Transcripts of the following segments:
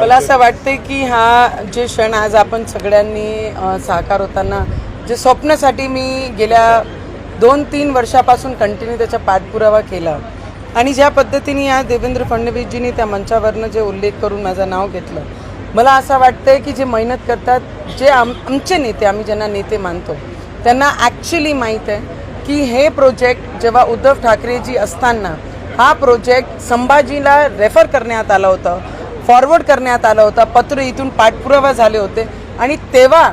मला असं वाटते की हा जे क्षण आज आपण सगळ्यांनी साकार होताना जे स्वप्नासाठी मी गेल्या दोन तीन वर्षापासून कंटिन्यू त्याचा पाठपुरावा केला. आणि ज्या पद्धतीने आज देवेंद्र फडणवीसजींनी त्या मंचावरनं जे उल्लेख करून माझं नाव घेतलं मला असं वाटतंय की जे मेहनत करतात जे आम आमचे नेते आम्ही ज्यांना नेते मानतो त्यांना ॲक्च्युली माहीत आहे की हे प्रोजेक्ट जेव्हा उद्धव ठाकरेजी असताना हा प्रोजेक्ट संभाजीला रेफर करण्यात आला होता. फॉरवर्ड करण्यात आला होता. पत्र इथून पाठपुरावा झाले होते. आणि तेव्हा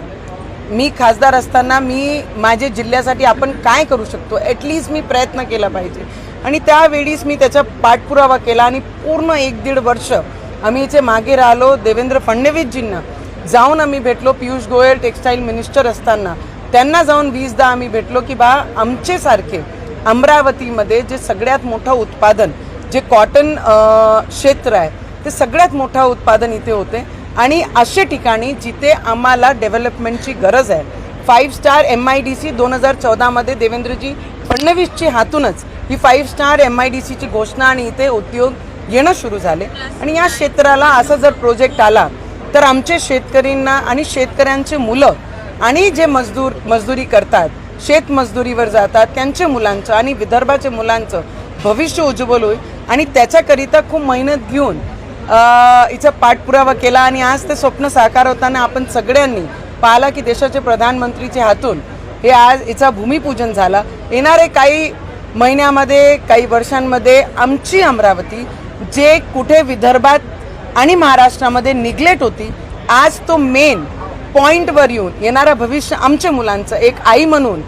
मी खासदार असताना मी माझ्या जिल्ह्यासाठी आपण काय करू शकतो? ॲटलिस्ट मी प्रयत्न केला पाहिजे. आणि त्यावेळीच मी त्याचा पाठपुरावा केला आणि पूर्ण एक दीड वर्ष आम्ही इथे मागे राहिलो देवेंद्र फडणवीसजींना. जाऊन आम्ही भेटलो. पियुष गोयल टेक्स्टाईल मिनिस्टर असताना. त्यांना जाऊन वीसदा आम्ही भेटलो की बा आमचेसारखे अमरावतीमध्ये जे सगळ्यात मोठं उत्पादन जे कॉटन क्षेत्र आहे ते सगळ्यात मोठं उत्पादन इथे होते. आणि असे ठिकाणी जिथे आम्हाला डेव्हलपमेंटची गरज आहे five star M I D C दोन हजार चौदामध्ये देवेंद्रजी फडणवीसची हातूनच ही five star M I D सीची घोषणा आणि इथे उद्योग येणं सुरू झाले. आणि या क्षेत्राला असा जर प्रोजेक्ट आला तर आमचे शेतकऱ्यांना आणि शेतकऱ्यांचे मुलं आणि जे मजदूर मजदुरी करतात शेतमजदुरीवर जातात त्यांच्या मुलांचं आणि विदर्भाच्या मुलांचं भविष्य उज्ज्वल होईल. आणि त्याच्याकरिता खूप मेहनत घेऊन हिचा पाठपुरावा केला आणि आज ते स्वप्न साकार होताना आपण सगळ्यांनी पाहिला की देशाचे प्रधानमंत्रीच्या हातून हे आज हिचा भूमिपूजन झाला. येणारे काही महिन्यामध्ये काही वर्षांमध्ये आमची अमरावती जे कुठे विदर्भात आणि महाराष्ट्रामध्ये निग्लेट होती आज तो मेन पॉईंटवर येऊन येणारं भविष्य आमच्या मुलांचं एक आई म्हणून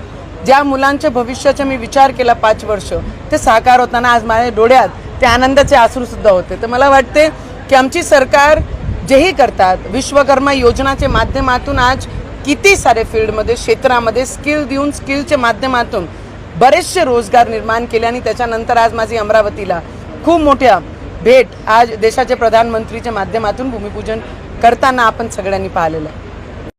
ज्या मुलांच्या भविष्याचा मी विचार केला पाच वर्ष ते साकार होताना आज माझ्या डोळ्यात ते आनंदाचे आसरूसुद्धा होते. तर मला वाटते की आमची सरकार जेही करतात विश्वकर्मा योजनाच्या माध्यमातून आज किती सारे फील्डमध्ये क्षेत्रामध्ये स्किल देऊन स्किलच्या माध्यमातून बरेचसे रोजगार निर्माण केले आणि त्याच्यानंतर आज माझी अमरावतीला खूप मोठ्या भेट आज देशाचे प्रधानमंत्रीच्या माध्यमातून भूमिपूजन करताना आपण सगळ्यांनी पाहिलेलं आहे.